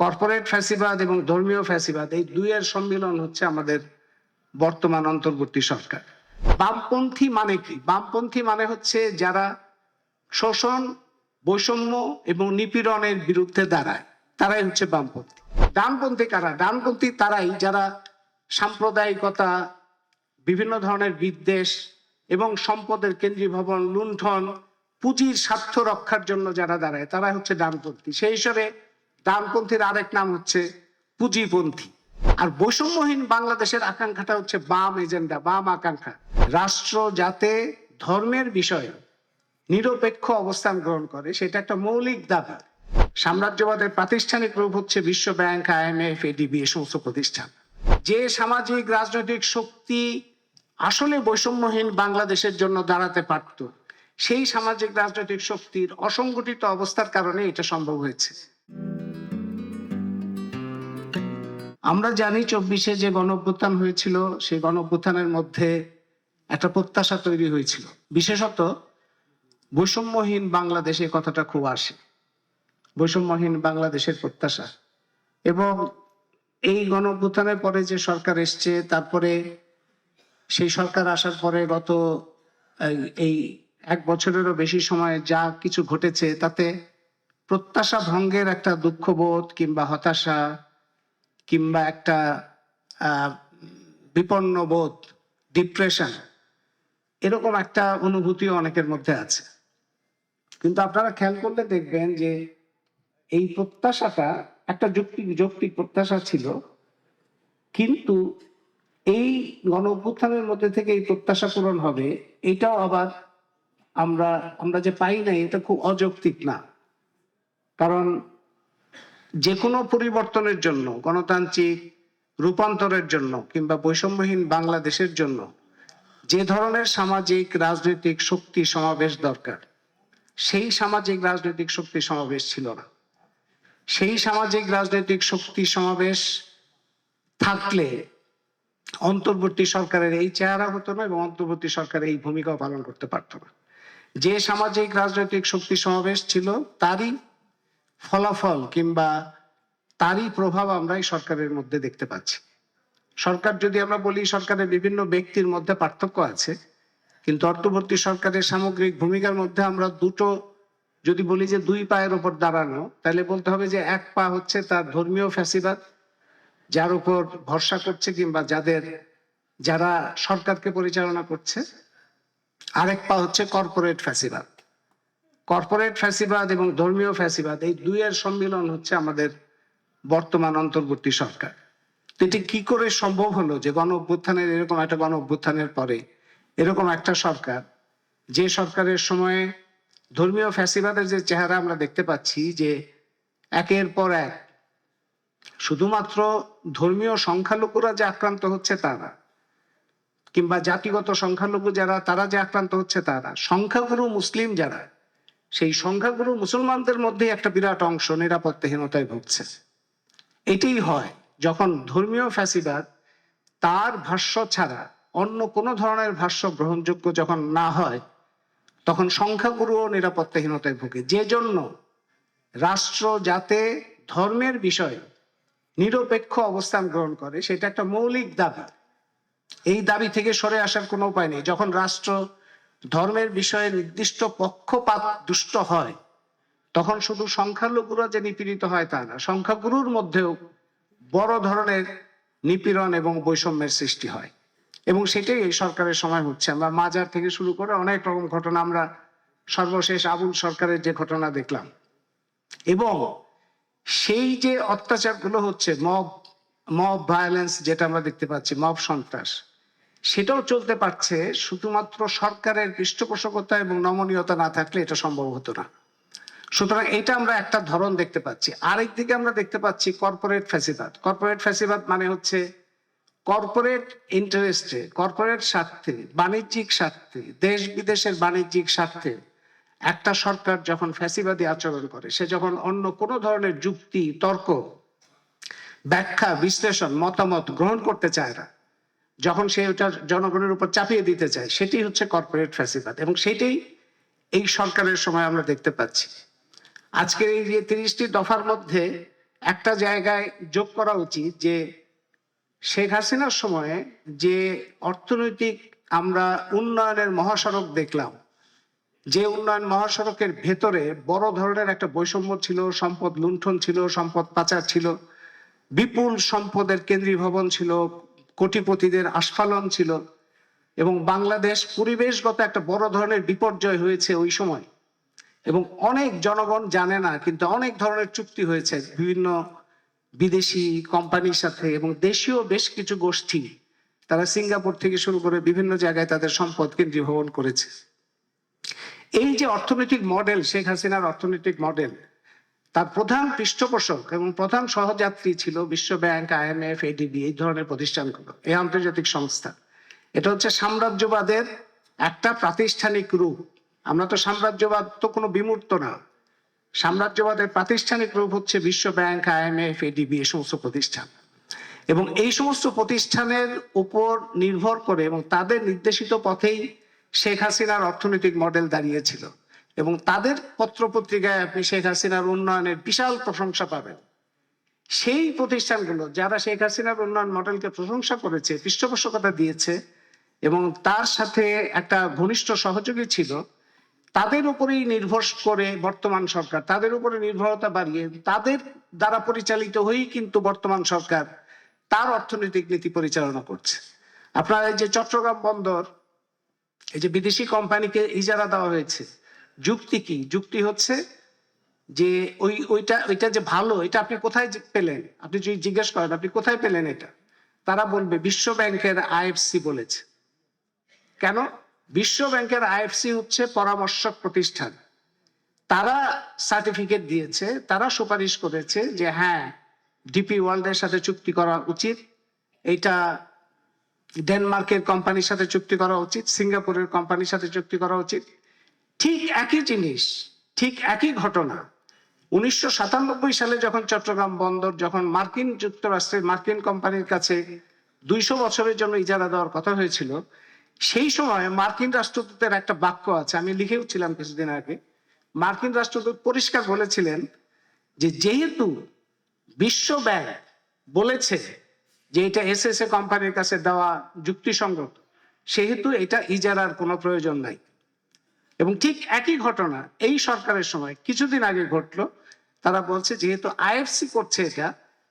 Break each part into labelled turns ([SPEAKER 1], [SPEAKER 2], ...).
[SPEAKER 1] Corporate ফ্যাসিবাদ এবং ধর্মীয় ফ্যাসিবাদ, এই দুইয়ের সম্মিলন হচ্ছে আমাদের বর্তমান অন্তর্বর্তী সরকার। বামপন্থী মানে কি? বামপন্থী মানে হচ্ছে যারা শোষণ, বৈষম্য এবং নিপীড়নের বিরুদ্ধে দাঁড়ায়, তারাই হচ্ছে বামপন্থী। ডানপন্থী কারা? ডানপন্থী তারাই যারা সাম্প্রদায়িকতা, বিভিন্ন ধরনের বিদ্বেষ এবং সম্পদের কেন্দ্রীয় ভবন লুণ্ঠন, পুঁজির স্বার্থ রক্ষার জন্য যারা দাঁড়ায় তারা হচ্ছে ডানপন্থী। সেই হিসাবে ডানপন্থীর আরেক নাম হচ্ছে পুঁজিপন্থী। আর বৈষম্যহীন বাংলাদেশের আকাঙ্ক্ষাটা হচ্ছে বাম এজেন্ডা, বাম আকাঙ্ক্ষা। রাষ্ট্র যাতে ধর্মের বিষয়ে নিরপেক্ষ অবস্থান গ্রহণ করে, সেটা একটা মৌলিক দাবি। সাম্রাজ্যবাদের প্রাতিষ্ঠানিক রূপ হচ্ছে বিশ্ব ব্যাংক আইএমএফ এডিবি এই সমস্ত প্রতিষ্ঠান। যে সামাজিক, রাজনৈতিক শক্তি আসলে বৈষম্যহীন বাংলাদেশের জন্য দাঁড়াতে পারত, সেই সামাজিক, রাজনৈতিক শক্তির অসংগঠিত অবস্থার কারণে এটা সম্ভব হয়েছে। আমরা জানি চব্বিশে যে গণ অভ্যুত্থান হয়েছিল, সেই গণ অভ্যুত্থানের মধ্যে একটা প্রত্যাশা তৈরি হয়েছিল। বিশেষত বৈষম্যহীন বাংলাদেশে কথাটা খুব আসে। বৈষম্যহীন বাংলাদেশের প্রত্যাশা। এবং এই গণ অভ্যুত্থানের পরে যে সরকার এসছে, তারপরে সেই সরকার আসার পরে গত এই এক বছরেরও বেশি সময় যা কিছু ঘটেছে, তাতে প্রত্যাশা ভঙ্গের একটা দুঃখবোধ কিংবা হতাশা কিংবা একটা বিপন্ন বোধ ডিপ্রেশন এরকম একটা অনুভূতিও অনেকের মধ্যে আছে। কিন্তু আপনারা খেয়াল করলে দেখবেন যে এই প্রত্যাশাটা একটা যৌক্তিক যৌক্তিক প্রত্যাশা ছিল। কিন্তু এই গণ অভ্যুত্থানের মধ্যে থেকে এই প্রত্যাশা পূরণ হবে, এটাও আবার আমরা আমরা যে পাই নাই, এটা খুব অযৌক্তিক না। কারণ যে কোনো পরিবর্তনের জন্য, গণতান্ত্রিক রূপান্তরের জন্য কিংবা বৈষম্যহীন বাংলাদেশের জন্য যে ধরনের সামাজিক, রাজনৈতিক শক্তি সমাবেশ দরকার, সেই সামাজিক, রাজনৈতিক শক্তি সমাবেশ ছিল না। সেই সামাজিক, রাজনৈতিক শক্তি সমাবেশ থাকলে অন্তর্বর্তী সরকারের এই চেহারা হতো না এবং অন্তর্বর্তী সরকার এই ভূমিকাও পালন করতে পারতো না। যে সামাজিক, রাজনৈতিক শক্তি সমাবেশ ছিল, তারই ফলাফল কিংবা তারই প্রভাব আমরা এই সরকারের মধ্যে দেখতে পাচ্ছি। সরকার যদি আমরা বলি সরকারের বিভিন্ন ব্যক্তির মধ্যে পার্থক্য আছে, কিন্তু অর্থবর্তী সরকারের সামগ্রিক ভূমিকার মধ্যে আমরা দুটো, যদি বলি যে দুই পায়ের উপর দাঁড়ানো, তাহলে বলতে হবে যে এক পা হচ্ছে তার ধর্মীয় ফ্যাসিবাদ, যার উপর ভরসা করছে কিংবা যাদের, যারা সরকারকে পরিচালনা করছে, আরেক পা হচ্ছে কর্পোরেট ফ্যাসিবাদ। কর্পোরেট ফ্যাসিবাদ এবং ধর্মীয় ফ্যাসিবাদ, এই দুইয়ের সম্মিলন হচ্ছে আমাদের বর্তমান অন্তর্বর্তী সরকার। এটি কি করে সম্ভব হলো যে গণ অভ্যুত্থানের, এরকম একটা গণ অভ্যুত্থানের পরে এরকম একটা সরকার, যে সরকারের সময়ে ধর্মীয় ফ্যাসিবাদের যে চেহারা আমরা দেখতে পাচ্ছি যে একের পর এক শুধুমাত্র ধর্মীয় সংখ্যালঘুরা যে আক্রান্ত হচ্ছে তারা কিংবা জাতিগত সংখ্যালঘু যারা, তারা যে আক্রান্ত হচ্ছে তারা সংখ্যাগুরু মুসলিম যারা সেই সংখ্যাগুরু মুসলমানদের মধ্যে একটা বিরাট অংশ নিরাপত্তাহীনতায় ভুগছে। এটাই হয় যখন ধর্মীয় ফ্যাসিবাদ তার ভাষ্য ছাড়া অন্য কোনো ধরনের ভাষ্য গ্রহণযোগ্য যখন না হয়, তখন সংখ্যাগুরুও নিরাপত্তাহীনতায় ভুগে। যে জন্য রাষ্ট্র যাতে ধর্মের বিষয়ে নিরপেক্ষ অবস্থান গ্রহণ করে, সেটা একটা মৌলিক দাবি। এই দাবি থেকে সরে আসার কোনো উপায় নেই। যখন রাষ্ট্র ধর্মের বিষয়ে নির্দিষ্ট পক্ষপাত দুষ্ট হয়, তখন শুধু সংখ্যালঘুরা যে নিপীড়িত হয় তা না, সংখ্যাগুরুর মধ্যেও বড় ধরনের নিপীড়ন এবং বৈষম্যের সৃষ্টি হয়। এবং সেটাই এই সরকারের সময় হচ্ছে। আমরা মাজার থেকে শুরু করে অনেক রকম ঘটনা আমরা সর্বশেষ আবুল সরকারের যে ঘটনা দেখলাম। এবং সেই যে অত্যাচারগুলো হচ্ছে, মব মব ভায়োলেন্স যেটা আমরা দেখতে পাচ্ছি, মব সন্ত্রাস। সেটাও চলতে পারছে, শুধুমাত্র সরকারের পৃষ্ঠপোষকতা এবং নমনীয়তা না থাকলে এটা সম্ভব হতো না। সুতরাং এটা আমরা একটা ধরন দেখতে পাচ্ছি। আরেক দিকে আমরা দেখতে পাচ্ছি কর্পোরেট ফ্যাসিবাদ। কর্পোরেট ফ্যাসিবাদ মানে হচ্ছে কর্পোরেট ইন্টারেস্টে কর্পোরেট স্বার্থে, বাণিজ্যিক স্বার্থে, দেশ বিদেশের বাণিজ্যিক স্বার্থে একটা সরকার যখন ফ্যাসিবাদী আচরণ করে, সে যখন অন্য কোনো ধরনের যুক্তি, তর্ক, ব্যাখ্যা, বিশ্লেষণ, মতামত গ্রহণ করতে চায় না যখন সে ওটা জনগণের উপর চাপিয়ে দিতে চায় সেটি হচ্ছে কর্পোরেট ফ্যাসিবাদ এবং সেটাই এই সরকারের সময় আমরা দেখতে পাচ্ছি। আজকের এই যে তিরিশটি দফার মধ্যে একটা জায়গায় যোগ করা উচিত যে শেখ হাসিনার সময়ে যে অর্থনৈতিক আমরা উন্নয়নের মহাসড়ক দেখলাম, যে উন্নয়ন মহাসড়কের ভেতরে বড় ধরনের একটা বৈষম্য ছিল, সম্পদ লুণ্ঠন ছিল, সম্পদ পাচার ছিল, বিপুল সম্পদের কেন্দ্রীয় ভবন ছিল কোটিপতিদের আস্ফালন ছিল এবং বাংলাদেশ পরিবেশগত একটা বড় ধরনের বিপর্যয় হয়েছে ওই সময়। এবং অনেক জনগণ জানে না, কিন্তু অনেক ধরনের চুক্তি হয়েছে বিভিন্ন বিদেশি কোম্পানির সাথে এবং দেশীয় বেশ কিছু গোষ্ঠী। তারা সিঙ্গাপুর থেকে শুরু করে বিভিন্ন জায়গায় তাদের সম্পদ কেন্দ্রীয় ভবন করেছে। এই যে অর্থনৈতিক মডেল, শেখ হাসিনার অর্থনৈতিক মডেল তার প্রধান পৃষ্ঠপোষক এবং প্রধান সহযাত্রী ছিল বিশ্ব ব্যাংক আইএমএফ এডিবি এই ধরনের প্রতিষ্ঠানগুলো, এই আন্তর্জাতিক সংস্থা। এটা হচ্ছে সাম্রাজ্যবাদের একটা প্রাতিষ্ঠানিক রূপ। আমরা তো সাম্রাজ্যবাদ তো কোনো বিমূর্ত না। সাম্রাজ্যবাদের প্রাতিষ্ঠানিক রূপ হচ্ছে বিশ্ব ব্যাংক আইএমএফ এডিবি এই সমস্ত প্রতিষ্ঠান। এবং এই সমস্ত প্রতিষ্ঠানের উপর নির্ভর করে এবং তাদের নির্দেশিত পথেই শেখ হাসিনার অর্থনৈতিক মডেল দাঁড়িয়েছিল। এবং তাদের পত্রপত্রিকায় আপনি শেখ হাসিনার উন্নয়নের বিশাল প্রশংসা পাবেন। সেই প্রতিষ্ঠানগুলো যারা শেখ হাসিনার উন্নয়ন মডেলকে প্রশংসা করেছে, পৃষ্ঠপোষকতা দিয়েছে এবং তার সাথে একটা ঘনিষ্ঠ সহযোগী ছিল, তাদের উপরেই নির্ভর করে বর্তমান সরকার, তাদের উপরে নির্ভরতা বাড়িয়ে তাদের দ্বারা পরিচালিত হয়েই কিন্তু বর্তমান সরকার তার অর্থনৈতিক নীতি পরিচালনা করছে। আপনার এই যে চট্টগ্রাম বন্দর, এই যে বিদেশি কোম্পানিকে ইজারা দেওয়া হয়েছে যুক্তি কি? যুক্তি হচ্ছে যে ওই, ওইটা ওইটা যে ভালো, এটা আপনি কোথায় পেলেন? আপনি যদি জিজ্ঞেস করেন, আপনি কোথায় পেলেন এটা? তারা বলবে বিশ্ব ব্যাংকের আইএফসি বলেছে। কেন? বিশ্ব ব্যাংকের আইএফসি হচ্ছে পরামর্শক প্রতিষ্ঠান। তারা সার্টিফিকেট দিয়েছে, তারা সুপারিশ করেছে যে হ্যাঁ ডিপি ওয়ার্ল্ডের সাথে চুক্তি করা উচিত। এটা ডেনমার্কের কোম্পানির সাথে চুক্তি করা উচিত, সিঙ্গাপুরের কোম্পানির সাথে চুক্তি করা উচিত। ঠিক একই জিনিস, ঠিক একই ঘটনা। উনিশশো সাতানব্বই সালে যখন চট্টগ্রাম বন্দর, যখন মার্কিন যুক্তরাষ্ট্রের মার্কিন কোম্পানির কাছে দুইশো বছরের জন্য ইজারা দেওয়ার কথা হয়েছিল, সেই সময় মার্কিন রাষ্ট্রদূতের একটা বাক্য আছে, আমি লিখেও ছিলাম কিছুদিন আগে। মার্কিন রাষ্ট্রদূত পরিষ্কার বলেছিলেন যে, যেহেতু বিশ্ব ব্যাংক বলেছে যে এটা এস এস এ কোম্পানির কাছে দেওয়া যুক্তিসঙ্গত, সেহেতু এটা ইজারার কোনো প্রয়োজন নাই। এবং ঠিক একই ঘটনা এই সরকারের সময়, কিছুদিন আগে ঘটলো। তারা বলছে, যেহেতু আইএফসি করছে এটা,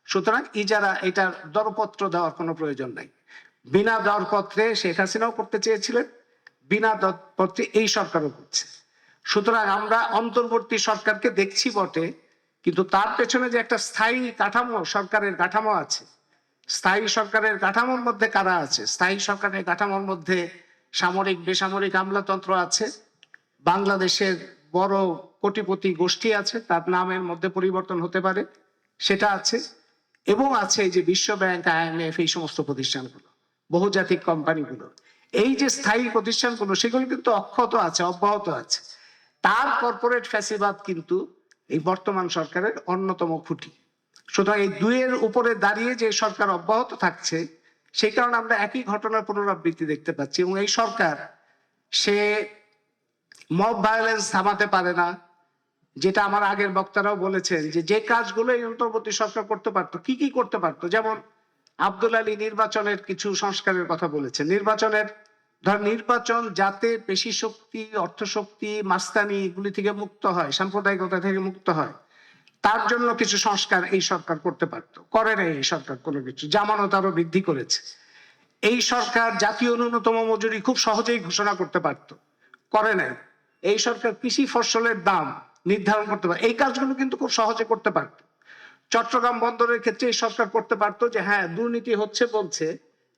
[SPEAKER 1] সুতরাং ইজারা এটার দরপত্র দেওয়ার কোনো প্রয়োজন নাই। বিনা দরপত্রে শেখ হাসিনাও করতে চেয়েছিলেন, বিনা দরপত্রে এই সরকারও করছে। সুতরাং আমরা অন্তর্বর্তী সরকারকে দেখছি বটে, কিন্তু তার পেছনে যে একটা স্থায়ী কাঠামো, সরকারের কাঠামো আছে, স্থায়ী সরকারের কাঠামোর মধ্যে কারা আছে? স্থায়ী সরকারের কাঠামোর মধ্যে সামরিক বেসামরিক আমলাতন্ত্র আছে বাংলাদেশের বড় কোটিপতি গোষ্ঠী আছে, তার নামের মধ্যে পরিবর্তন হতে পারে, সেটা আছে। এবং আছে যে বিশ্ব ব্যাংক আইএমএফ এই সমস্ত প্রতিষ্ঠানগুলো, বহুজাতিক কোম্পানিগুলো। এই যে স্থায়ী প্রতিষ্ঠানগুলো, সেগুলো কিন্তু অক্ষত আছে, অব্যাহত আছে। তার কর্পোরেট ফ্যাসিবাদ কিন্তু এই বর্তমান সরকারের অন্যতম খুঁটি। সুতরাং এই দুইয়ের উপরে দাঁড়িয়ে যে সরকার অব্যাহত থাকছে, সেই কারণে আমরা একই ঘটনার পুনরাবৃত্তি দেখতে পাচ্ছি। এবং এই সরকার, সে মব ভায়োলেন্স থামাতে পারে না, যেটা আমার আগের বক্তারাও বলেছেন, যে যে কাজগুলো এই অন্তর্বর্তী সরকার করতে পারতো, কি কি করতে পারতো? যেমন আব্দুল আলী নির্বাচনের কিছু সংস্কারের কথা বলেছেন। নির্বাচনের, ধর নির্বাচন যাতে পেশি শক্তি, অর্থ শক্তি, মাস্তানি এগুলি থেকে মুক্ত হয়, সাম্প্রদায়িকতা থেকে মুক্ত হয়, তার জন্য কিছু সংস্কার এই সরকার করতে পারতো। করে নাই এই সরকার কোনো কিছু, জামানত আরও বৃদ্ধি করেছে। এই সরকার জাতীয় ন্যূনতম মজুরি খুব সহজেই ঘোষণা করতে পারতো। করে নাই। এই সরকার কৃষি ফসলের দাম নির্ধারণ করতে পারে। এই কাজগুলো কিন্তু খুব সহজে করতে পারত। চট্টগ্রাম বন্দরের ক্ষেত্রে এই সরকার করতে পারতো যে হ্যাঁ দুর্নীতি হচ্ছে বলছে,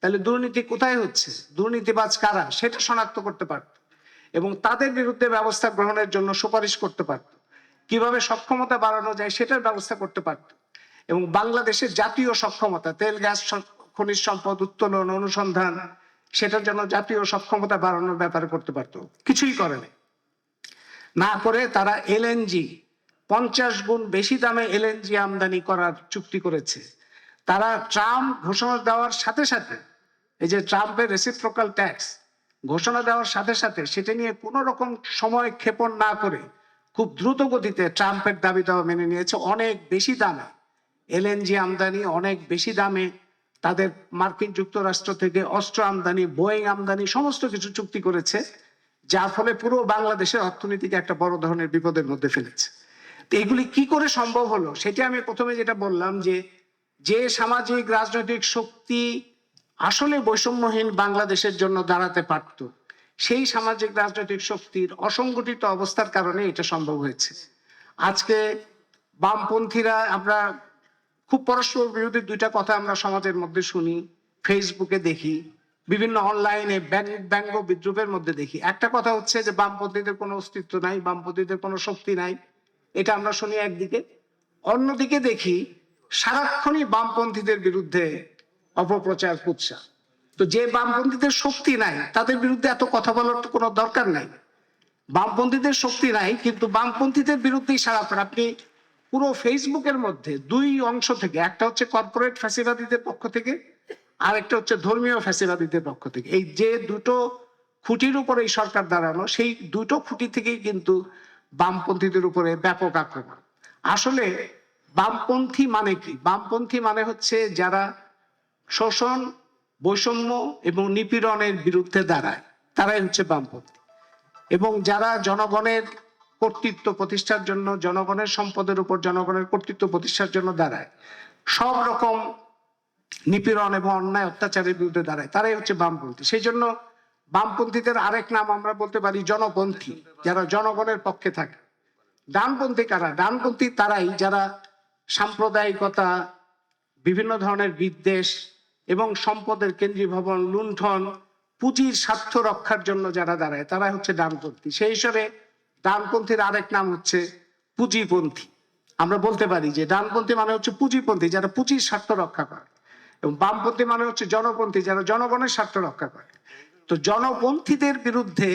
[SPEAKER 1] তাহলে দুর্নীতি কোথায় হচ্ছে? দুর্নীতিবাজ কারা? সেটা শনাক্ত করতে পারত এবং তাদের বিরুদ্ধে ব্যবস্থা গ্রহণের জন্য সুপারিশ করতে পারত। কীভাবে সক্ষমতা বাড়ানো যায় সেটার ব্যবস্থা করতে পারত এবং বাংলাদেশের জাতীয় সক্ষমতা, তেল, গ্যাস খনিজ সম্পদ, উত্তোলন, অনুসন্ধান, সেটার জন্য জাতীয় সক্ষমতা বাড়ানোর ব্যাপারে করতে পারতো। কিছুই করেনি না করে তারা এলএনজি পঞ্চাশ গুণ বেশি দামে এলএনজি আমদানি করার চুক্তি করেছে। তারা ট্রাম্প ঘোষণা দেওয়ার সাথে সাথে, এই যে ট্রাম্পের রেসিপ্রোকাল ট্যাক্স ঘোষণা দেওয়ার সাথে সাথে সেটা নিয়ে কোনো রকম সময় ক্ষেপণ না করে খুব দ্রুত গতিতে ট্রাম্পের দাবি দেওয়া মেনে নিয়েছে। অনেক বেশি দামে এলএনজি আমদানি, অনেক বেশি দামে তাদের মার্কিন যুক্তরাষ্ট্র থেকে অস্ত্র আমদানি বোয়িং আমদানি, সমস্ত কিছু চুক্তি করেছে। যার ফলে পুরো বাংলাদেশের অর্থনীতিকে একটা বড় ধরনের বিপদের মধ্যে ফেলেছে। তো এগুলি কি করে সম্ভব হলো? সেটা আমি প্রথমে যেটা বললাম যে যে সামাজিক রাজনৈতিক শক্তি আসলে বৈষম্যহীন বাংলাদেশের জন্য দাঁড়াতে পারত, সেই সামাজিক রাজনৈতিক শক্তির অসংগঠিত অবস্থার কারণে এটা সম্ভব হয়েছে। আজকে বামপন্থীরা, আমরা খুব পরস্পর বিরোধী দুইটা কথা আমরা সমাজের মধ্যে শুনি ফেসবুকে দেখি বিভিন্ন অনলাইনে ব্যঙ্গ বিদ্রুপের মধ্যে দেখি। একটা কথা হচ্ছে যে বামপন্থীদের কোনো অস্তিত্ব নাই, বামপন্থীদের কোনো শক্তি নাই। এটা আমরা শুনি একদিকে। অন্যদিকে দেখি সারাক্ষণই বামপন্থীদের বিরুদ্ধে অপপ্রচার কুৎসা। তো যে বামপন্থীদের শক্তি নাই, তাদের বিরুদ্ধে এত কথা বলার তো কোনো দরকার নাই। বামপন্থীদের শক্তি নাই, কিন্তু বামপন্থীদের বিরুদ্ধেই সারাক্ষণ আপনি পুরো ফেসবুকের মধ্যে দুই অংশ থেকে, একটা হচ্ছে কর্পোরেট ফ্যাসিবাদীদের পক্ষ থেকে আর একটা হচ্ছে ধর্মীয় ফ্যাসিবাদীদের পক্ষ থেকে। এই যে দুটো খুঁটির উপরে এই সরকার দাঁড়ানো সেই দুটো খুঁটি থেকেই কিন্তু বামপন্থীদের উপরে ব্যাপক আক্রমণ। আসলে বামপন্থী মানে কি? বামপন্থী মানে হচ্ছে যারা শোষণ, বৈষম্য এবং নিপীড়নের বিরুদ্ধে দাঁড়ায়, তারাই হচ্ছে বামপন্থী। এবং যারা জনগণের কর্তৃত্ব প্রতিষ্ঠার জন্য, জনগণের সম্পদের উপর জনগণের কর্তৃত্ব প্রতিষ্ঠার জন্য দাঁড়ায়, সব রকম নিপীড়ন এবং অন্যায় অত্যাচারের বিরুদ্ধে দাঁড়ায়। তারাই হচ্ছে বামপন্থী। সেই জন্য বামপন্থীদের আরেক নাম আমরা বলতে পারি জনপন্থী, যারা জনগণের পক্ষে থাকে। ডানপন্থী কারা? ডানপন্থী তারাই যারা সাম্প্রদায়িকতা, বিভিন্ন ধরনের বিদ্বেষ এবং সম্পদের কেন্দ্রীয় ভবন লুণ্ঠন, পুঁজির স্বার্থ রক্ষার জন্য যারা দাঁড়ায় তারা হচ্ছে ডানপন্থী। সেই হিসাবে ডানপন্থীর আরেক নাম হচ্ছে পুঁজিপন্থী। আমরা বলতে পারি যে ডানপন্থী মানে হচ্ছে পুঁজিপন্থী, যারা পুঁজির স্বার্থ রক্ষা করে। এবং বামপন্থী মানে হচ্ছে জনপন্থী যারা জনগণের স্বার্থ রক্ষা করে। তো জনপন্থীদের বিরুদ্ধে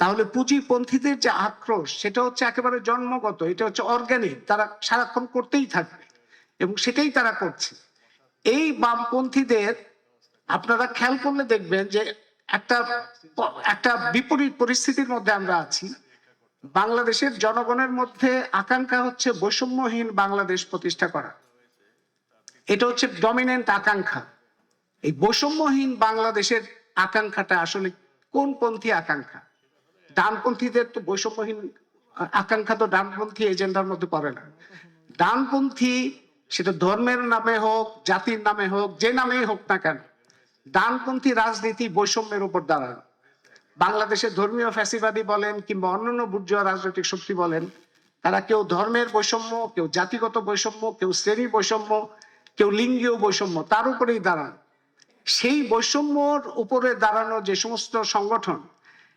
[SPEAKER 1] তাহলে পুঁজিপন্থীদের যে আক্রোশ, সেটা হচ্ছে একেবারে জন্মগত, এটা হচ্ছে অর্গানিক তারা সারাক্ষণ করতেই থাকবে এবং সেটাই তারা করছে। এই বামপন্থীদের আপনারা খেয়াল করলে দেখবেন যে একটা একটা বিপরীত পরিস্থিতির মধ্যে আমরা আছি। বাংলাদেশের জনগণের মধ্যে আকাঙ্ক্ষা হচ্ছে বৈষম্যহীন বাংলাদেশ প্রতিষ্ঠা করা। এটা হচ্ছে ডমিনেন্ট আকাঙ্ক্ষা। এই বৈষম্যহীন বাংলাদেশের আকাঙ্ক্ষাটা আসলে কোন পন্থী আকাঙ্ক্ষা? ডানপন্থীদের তো বৈষম্যহীন আকাঙ্ক্ষা তো ডানপন্থী এজেন্ডার মধ্যে পড়ে না। ডানপন্থী সেটা ধর্মের নামে হোক, জাতির নামে হোক, যে নামেই হোক না কেন, ডানপন্থী রাজনীতি বৈষম্যের উপর দাঁড়ানো বাংলাদেশের ধর্মীয় ফ্যাসিবাদী বলেন কিংবা অন্যান্য বুর্জুয়া রাজনৈতিক শক্তি বলেন, তারা কেউ ধর্মের বৈষম্য, কেউ জাতিগত বৈষম্য, কেউ শ্রেণি বৈষম্য কেউ লিঙ্গীয় বৈষম্য, তার উপরেই দাঁড়ান। সেই বৈষম্যর উপরে দাঁড়ানো যে সমস্ত সংগঠন,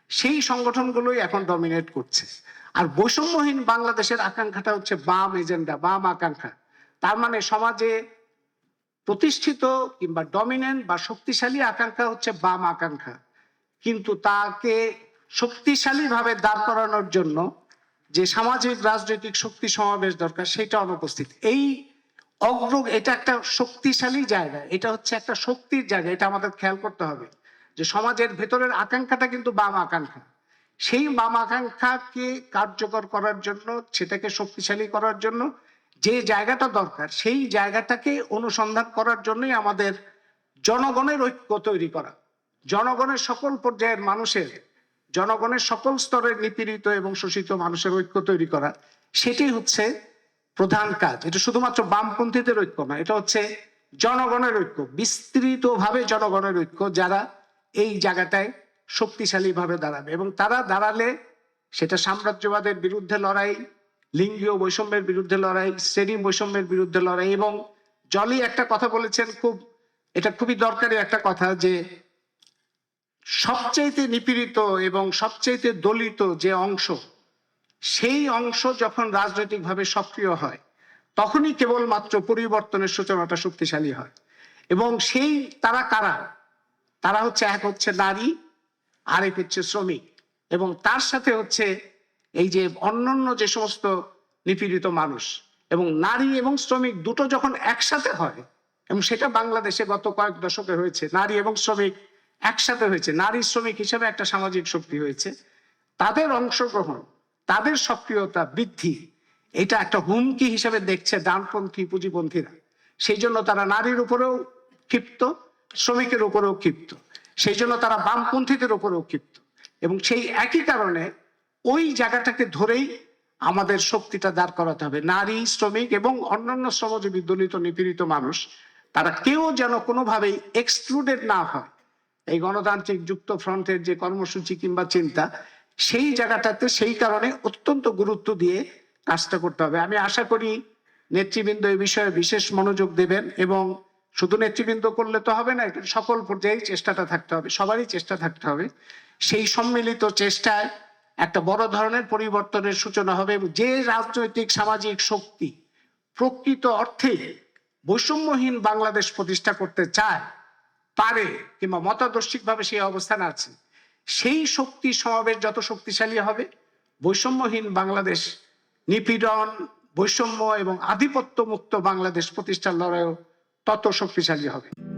[SPEAKER 1] সেই সংগঠনগুলোই এখন ডমিনেট করছে। আর বৈষম্যহীন বাংলাদেশের আকাঙ্ক্ষাটা হচ্ছে বাম এজেন্ডা, বাম আকাঙ্ক্ষা। তার মানে সমাজে প্রতিষ্ঠিত কিংবা ডমিনেন্ট বা শক্তিশালী আকাঙ্ক্ষা হচ্ছে বাম আকাঙ্ক্ষা। কিন্তু তাকে শক্তিশালী ভাবে দাঁড় করানোর জন্য যে সামাজিক রাজনৈতিক শক্তি সমাবেশ দরকার, সেটা অনুপস্থিত। এই অগ্র এটা একটা শক্তিশালী জায়গা, এটা হচ্ছে একটা শক্তির জায়গা, এটা আমাদের খেয়াল করতে হবে যে সমাজের ভেতরের আকাঙ্ক্ষাটা কিন্তু বাম আকাঙ্ক্ষা। সেই বাম আকাঙ্ক্ষাকে কার্যকর করার জন্য, সেটাকে শক্তিশালী করার জন্য যে জায়গাটা দরকার, সেই জায়গাটাকে অনুসন্ধান করার জন্যই আমাদের জনগণের ঐক্য তৈরি করা। জনগণের সকল পর্যায়ের মানুষের, জনগণের সকল স্তরের নিপীড়িত এবং শোষিত মানুষের ঐক্য তৈরি করা, সেটি হচ্ছে প্রধান কাজ। এটা শুধুমাত্র বামপন্থীদের ঐক্য না, এটা হচ্ছে জনগণের ঐক্য, বিস্তৃতভাবে জনগণের ঐক্য, যারা এই জায়গাটায় শক্তিশালী ভাবে দাঁড়াবে। এবং তারা দাঁড়ালে সেটা সাম্রাজ্যবাদের বিরুদ্ধে লড়াই, লিঙ্গীয় বৈষম্যের বিরুদ্ধে লড়াই, শ্রেণি বৈষম্যের বিরুদ্ধে লড়াই, এবং জলি একটা কথা বলেছেন, খুব, এটা খুবই দরকারি একটা কথা যে সবচাইতে নিপীড়িত এবং সবচাইতে দলিত যে অংশ সেই অংশ যখন রাজনৈতিকভাবে সক্রিয় হয়, তখনই কেবলমাত্র পরিবর্তনের সূচনাটা শক্তিশালী হয়। এবং সেই তারা কারা? তারা হচ্ছে এক হচ্ছে নারী, আরেক হচ্ছে শ্রমিক। এবং তার সাথে হচ্ছে এই যে অন্যান্য যে সমস্ত নিপীড়িত মানুষ এবং নারী এবং শ্রমিক দুটো যখন একসাথে হয়, এবং সেটা বাংলাদেশে গত কয়েক দশকে হয়েছে, নারী এবং শ্রমিক একসাথে হয়েছে, নারী শ্রমিক হিসেবে একটা সামাজিক শক্তি হয়েছে, তাদের অংশগ্রহণ তাদের সক্রিয়তা বৃদ্ধি। এটা একটা হুমকি হিসেবে দেখছে ডানপন্থী পুঁজিপন্থীরা। সেই জন্য তারা নারীর উপরেও ক্ষিপ্ত, শ্রমিকের উপরেও ক্ষিপ্ত। সেই জন্য তারা বামপন্থীদের উপরেও ক্ষিপ্ত। এবং সেই একই কারণে ওই জায়গাটাকে ধরেই আমাদের শক্তিটা দাঁড় করাতে হবে। নারী, শ্রমিক এবং অন্যান্য শ্রমজীবী, দলিত, নিপীড়িত মানুষ, তারা কেউ যেন কোনোভাবেই এক্সক্লুডেড না হয়। এই গণতান্ত্রিক যুক্ত ফ্রন্টের যে কর্মসূচি কিংবা চিন্তা সেই জায়গাটাতে সেই কারণে অত্যন্ত গুরুত্ব দিয়ে কাজটা করতে হবে। আমি আশা করি নেতৃবৃন্দ এই বিষয়ে বিশেষ মনোযোগ দেবেন এবং শুধু নেতৃবৃন্দ করলে তো হবে না সকল পর্যায়ে চেষ্টাটা থাকতে হবে, সবারই চেষ্টা থাকতে হবে। সেই সম্মিলিত চেষ্টায় একটা বড় ধরনের পরিবর্তনের সূচনা হবে যে রাজনৈতিক সামাজিক শক্তি প্রকৃত অর্থে বৈষম্যহীন বাংলাদেশ প্রতিষ্ঠা করতে চায়, পারে কিংবা মতাদর্শিকভাবে সেই অবস্থান আছে সেই শক্তি সমাবেশ যত শক্তিশালী হবে, বৈষম্যহীন বাংলাদেশ, নিপীড়ন, বৈষম্য এবং আধিপত্য মুক্ত বাংলাদেশ প্রতিষ্ঠার লড়াইও তত শক্তিশালী হবে।